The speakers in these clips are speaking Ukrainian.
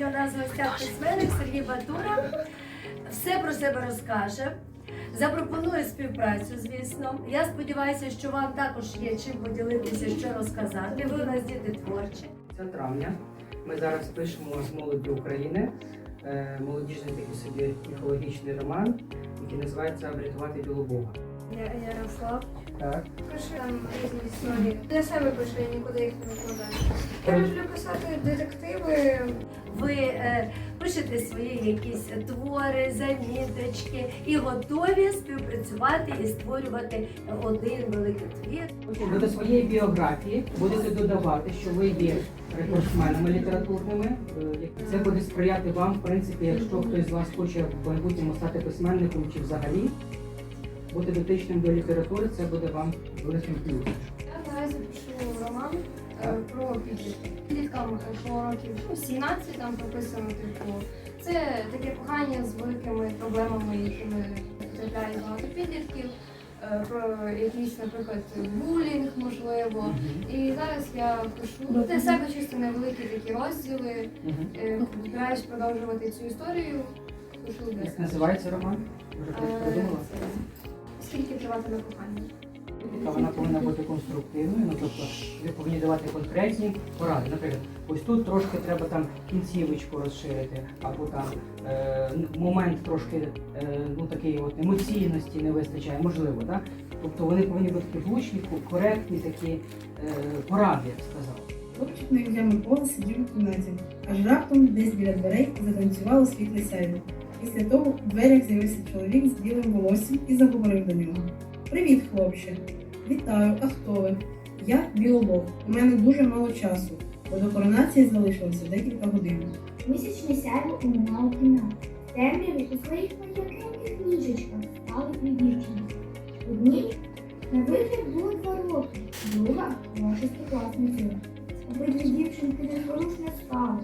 Сьогодні у нас в гостях письменник Сергій Батура. Все про себе розкаже. Запропонує співпрацю, звісно. Я сподіваюся, що вам також є чим поділитися, що розказати. Ви у нас діти творчі. Це травня. Ми зараз пишемо з молоді України е, молодіжний такий собі міфологічний роман, який називається Врятувати Білобога. Я Ярослав. Так. Пишу там різні історії. Для себе пишу, я нікуди їх не викладаю. Я люблю писати детективи. Ви е, пишете свої якісь твори, заміточки і готові співпрацювати і створювати один великий твір. Ви до своєї біографії будете додавати, що ви є рекордсменами літературними. Е, Це буде сприяти вам, в принципі, якщо хтось з вас хоче в майбутньому стати письменником чи взагалі бути дотичним до літератури, це буде вам великим плюсом. Я наразі пишу роман е, про підлітків. Підліткам по років ну, 17 там прописано, типу, це таке кохання з великими проблемами, якими потрапляє багато підлітків. е, Про якийсь, наприклад, булінг, можливо. І зараз я пишу для себе чисто невеликі такі розділи. Е, Збираюсь продовжувати цю історію. Пишу для Як називається роман? Вже Е? Скільки триватиме кохання? Вона повинна бути конструктивною, ну тобто ви повинні давати конкретні поради. Наприклад, ось тут трошки треба там кінцівочку розширити, або там е, момент трошки е, ну такий от емоційності не вистачає, можливо, так? Тобто вони повинні бути такі влучні, коректні такі е, поради, я б сказав. Хлопчик невідомий Микола сидів у кімнаті, аж раптом десь біля дверей затанцювало світле сяйво. Після того в дверях з'явився чоловік з білим волоссям і заговорив до нього. Привіт, хлопче. Вітаю, а хто ви? Я білобог. У мене дуже мало часу, бо до коронації залишилося декілька годин. Місячне сяйво уминало кімнату. Темряві у своїх м'якеньких ніжечках спали дві дівчини. Одній на вигляд було два роки, друга була шестикласницею. Обидві дівчинки незворушно спали.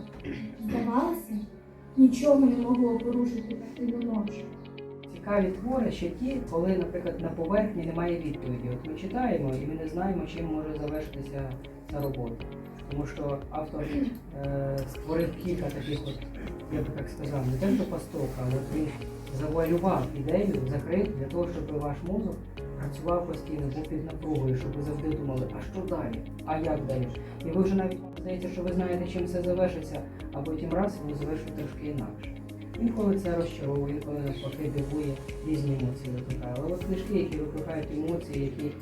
Здавалося, нічого не могло порушити таку ночі. Цікаві твори ще ті, коли, наприклад, на поверхні немає відповіді. От ми читаємо і ми не знаємо, чим може завершитися ця робота. Тому що автор е, створив кілька таких, от, я би так сказав, не те, що пасток, але він завуалював ідею, закрив для того, щоб ваш мозок працював постійно, був під напругою, щоб ви завжди думали, а що далі? А як далі? І ви вже навіть здається, що ви знаєте, чим це завершиться, а потім раз воно завершить трошки інакше. Інколи це розчаровує, інколи навпаки дивує, різні емоції викликає. Але от книжки, які викликають емоції, які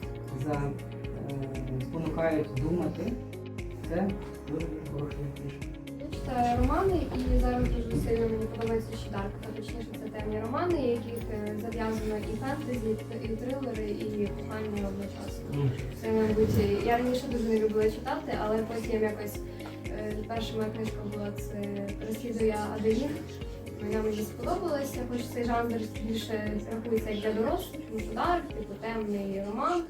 за, е, спонукають думати, це дуже хороша книжка. Читаю романи і зараз дуже сильно мені подобається ще Дарк, точніше це темні романи, яких е, зав'язано і фентезі, і трилери, і кохання одночасно. Це, мабуть, я раніше дуже не любила читати, але потім якось е, перша моя книжка була це Розслідує Аделін. Вона мені сподобалася, хоч цей жанр більше рахується як для дорослих, тому що дарк, типу темний роман.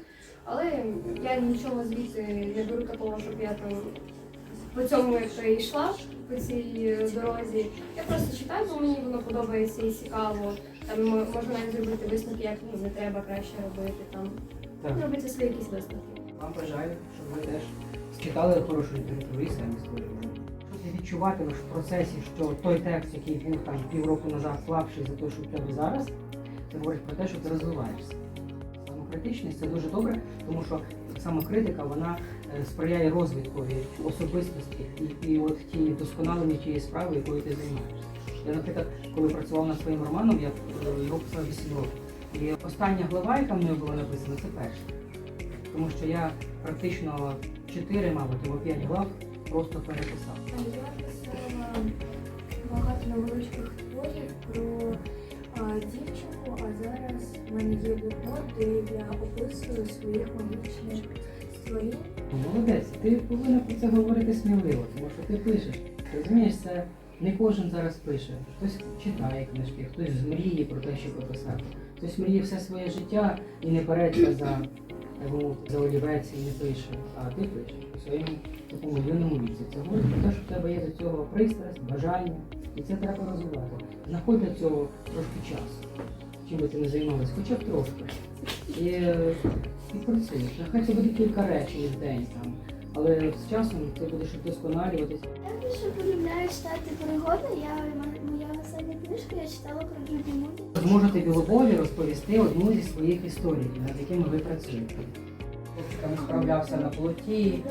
Але я нічого звідти не беру такого, щоб я там по цьому то йшла по цій е, дорозі. Я просто читаю, бо мені воно подобається і цікаво. Там можна навіть зробити висновки, як ну, не треба краще робити там. Так. Робити свої якісь висновки. Вам бажаю, щоб ви теж читали хорошу літературу і самі створювали. Щоб відчувати в процесі, що той текст, який був там півроку назад слабший за те, що в тебе зараз, це говорить про те, що ти розвиваєшся. Самокритичність це дуже добре, тому що самокритика вона е, сприяє розвиткові особистості і, і от ті досконаленню тієї справи, якою ти займаєшся. Я, наприклад, коли працював над своїм романом, я е, його писав 8 років. І остання глава, яка мною була написана, це перша. Тому що я практично 4, мабуть, або 5 глав просто переписав. Я писала багато невеличких творів про дівчинку, а зараз мене є блокнот, де я описую своїх магічних створінь. Молодець, ти повинна про це говорити сміливо, тому що ти пишеш. Розумієш, це не кожен зараз пише. Хтось читає книжки, хтось мріє про те, що прописати. Хтось мріє все своє життя і не береться за, за олівець і не пише. А ти пишеш у своєму такому юному віці. Це говорить про те, що в тебе є до цього пристрасть, бажання, і це треба розвивати. Знаходь для цього трошки часу. Чим би ти не займалась, хоча б трошки. І, е, і працюєш. Нехай це буде кілька речень в день там. Але з часом ти будеш вдосконалюватись. Я більше полюбляю читати пригоди я моя остання книжка, я читала про Джуді Муді. Зможете Білобові розповісти одну зі своїх історій, над якими ви працюєте. Хлопчиками справлявся на плоті,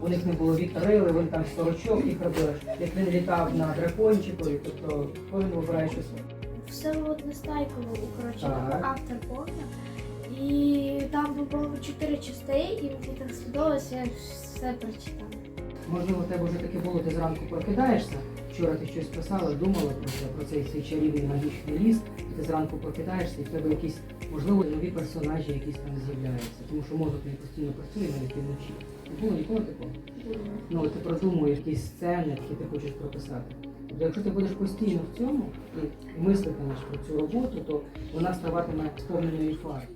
у них не було вітрили, вони там сорочок їх робили. Як він літав на дракончику, тобто він вибирає щось. Все от Нестайково, коротше, Так. автор повна. І там було чотири частини, і мені так сподобалося, я все прочитала. Можливо, у тебе вже таке було, ти зранку прокидаєшся. Вчора ти щось писала, думала про це, про цей свій чарівний магічний ліс, і ти зранку прокидаєшся, і в тебе якісь, можливо, нові персонажі якісь там з'являються. Тому що мозок не постійно працює навіть вночі. Не було ніколи такого? Ну, ти продумуєш якісь сцени, які ти хочеш прописати. Якщо ти будеш постійно в цьому і мислитимеш про цю роботу, то вона ставатиме сповненою фарою.